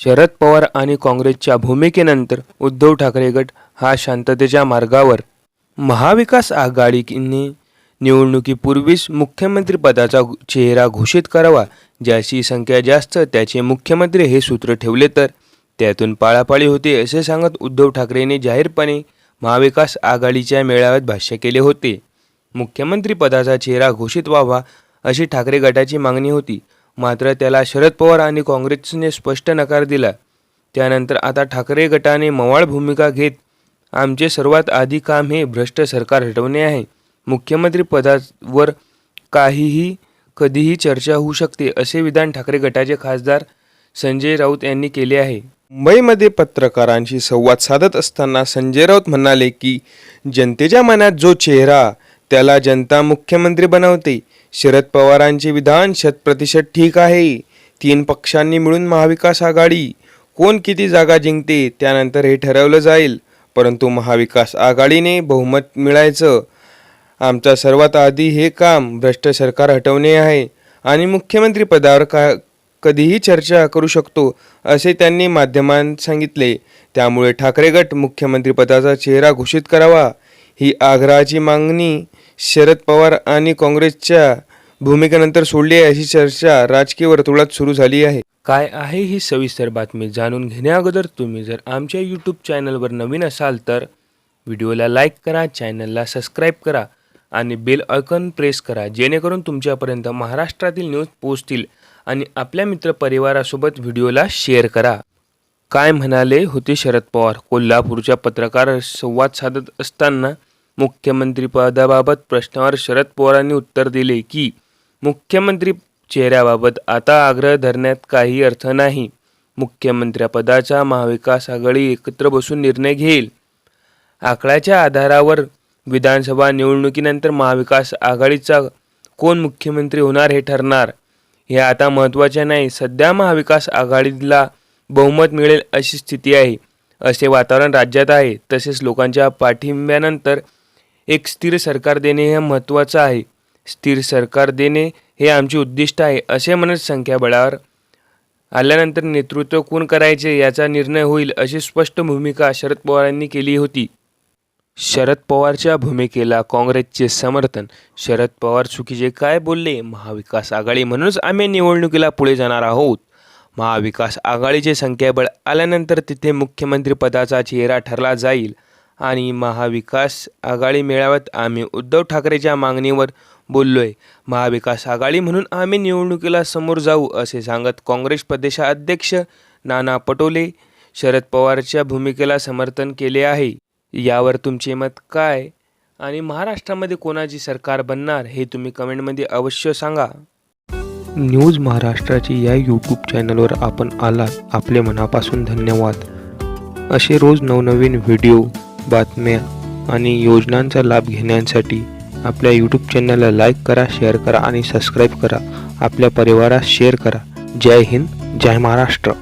शरद पवार आणि काँग्रेसच्या भूमिकेनंतर उद्धव ठाकरे गट हा शांततेच्या मार्गावर. महाविकास आघाडीने निवडणुकीपूर्वीच मुख्यमंत्रीपदाचा चेहरा घोषित करावा ज्याची संख्या जास्त त्याचे मुख्यमंत्री हे सूत्र ठेवले तर त्यातून पाळापाळी होते असे सांगत उद्धव ठाकरेंनी जाहीरपणे महाविकास आघाडीच्या मेळाव्यात भाष्य केले होते. मुख्यमंत्रीपदाचा चेहरा घोषित व्हावा अशी ठाकरे गटाची मागणी होती. मात्र त्याला शरद पवार आणि काँग्रेसने स्पष्ट नकार दिला. त्यानंतर आता ठाकरे गटाने मवाळ भूमिका घेत आमचे सर्वात आधी काम हे भ्रष्ट सरकार हटवणे आहे. मुख्यमंत्री पदावर काहीही कधीही चर्चा होऊ शकते असे विधान ठाकरे गटाचे खासदार संजय राऊत यांनी केले आहे. मुंबईमध्ये पत्रकारांशी संवाद साधत असताना संजय राऊत म्हणाले की जनतेच्या मनात जो चेहरा त्याला जनता मुख्यमंत्री बनवते. शरद पवारांचे विधान शतप्रतिशत ठीक आहे. तीन पक्षांनी मिळून महाविकास आघाडी. कोण किती जागा जिंकते त्यानंतर हे ठरवलं जाईल. परंतु महाविकास आघाडीने बहुमत मिळायचं. आमचा सर्वात आधी हे काम भ्रष्ट सरकार हटवणे आहे. आणि मुख्यमंत्री पदावर का कधीही चर्चा करू शकतो असे त्यांनी माध्यमांत सांगितले. त्यामुळे ठाकरे गट मुख्यमंत्रीपदाचा चेहरा घोषित करावा. ही आग्रहाची मागणी शरद पवार आणि काँग्रेसच्या भूमिकेनंतर सोडली आहे अशी चर्चा राजकीय वर्तुळात सुरू झाली आहे. काय आहे ही सविस्तर बातमी जाणून घेण्याअगोदर तुम्ही जर आमच्या यूट्यूब चॅनलवर नवीन असाल तर व्हिडिओला लाईक करा चॅनलला सबस्क्राईब करा आणि बेल आयकॉन प्रेस करा जेणेकरून तुमच्यापर्यंत महाराष्ट्रातील न्यूज पोहोचतील आणि आपल्या मित्रपरिवारासोबत व्हिडिओला शेअर करा. काय म्हणाले होते शरद पवार? कोल्हापूरच्या पत्रकार संवाद साधत असताना मुख्यमंत्रीपदाबाबत प्रश्नावर शरद पवारांनी उत्तर दिले की मुख्यमंत्री चेहऱ्याबाबत आता आग्रह धरण्यात काही अर्थ नाही. मुख्यमंत्र्यापदाचा महाविकास आघाडी एकत्र बसून निर्णय घेईल. आकड्याच्या आधारावर विधानसभा निवडणुकीनंतर महाविकास आघाडीचा कोण मुख्यमंत्री होणार हे ठरणार. हे आता महत्त्वाचे नाही. सध्या महाविकास आघाडीला बहुमत मिळेल अशी स्थिती आहे. असे वातावरण राज्यात आहे. तसेच लोकांच्या पाठिंब्यानंतर एक स्थिर सरकार देणे हे महत्त्वाचं आहे. स्थिर सरकार देणे हे आमचे उद्दिष्ट आहे असे म्हणत संख्याबळावर आल्यानंतर नेतृत्व कोण करायचे याचा निर्णय होईल अशी स्पष्ट भूमिका शरद पवारांनी केली होती. शरद पवारच्या भूमिकेला काँग्रेसचे समर्थन. शरद पवार चुकीचे काय बोलले? महाविकास आघाडी म्हणूनच आम्ही निवडणुकीला पुढे जाणार आहोत. महाविकास आघाडीचे संख्याबळ आल्यानंतर तिथे मुख्यमंत्रीपदाचा चेहरा ठरला जाईल. आणि महाविकास आघाडी मेळाव्यात आम्ही उद्धव ठाकरेच्या मागणीवर बोललोय. महाविकास आघाडी म्हणून आम्ही निवडणुकीला समोर जाऊ असे सांगत काँग्रेस प्रदेशाध्यक्ष नाना पटोले शरद पवारच्या भूमिकेला समर्थन केले आहे. यावर तुमचे मत काय? आणि महाराष्ट्रामध्ये कोणाची सरकार बनणार हे तुम्ही कमेंटमध्ये अवश्य सांगा. न्यूज महाराष्ट्राची या यूट्यूब चॅनलवर आपण आलात. आपले मनापासून धन्यवाद. असे रोज नवनवीन व्हिडिओ बातम्या आणि योजनांचा लाभ घेण्यासाठी आपल्या यूट्यूब चॅनलला लाईक करा शेअर करा आणि सबस्क्राईब करा. आपल्या परिवारास शेअर करा. जय हिंद जय महाराष्ट्र.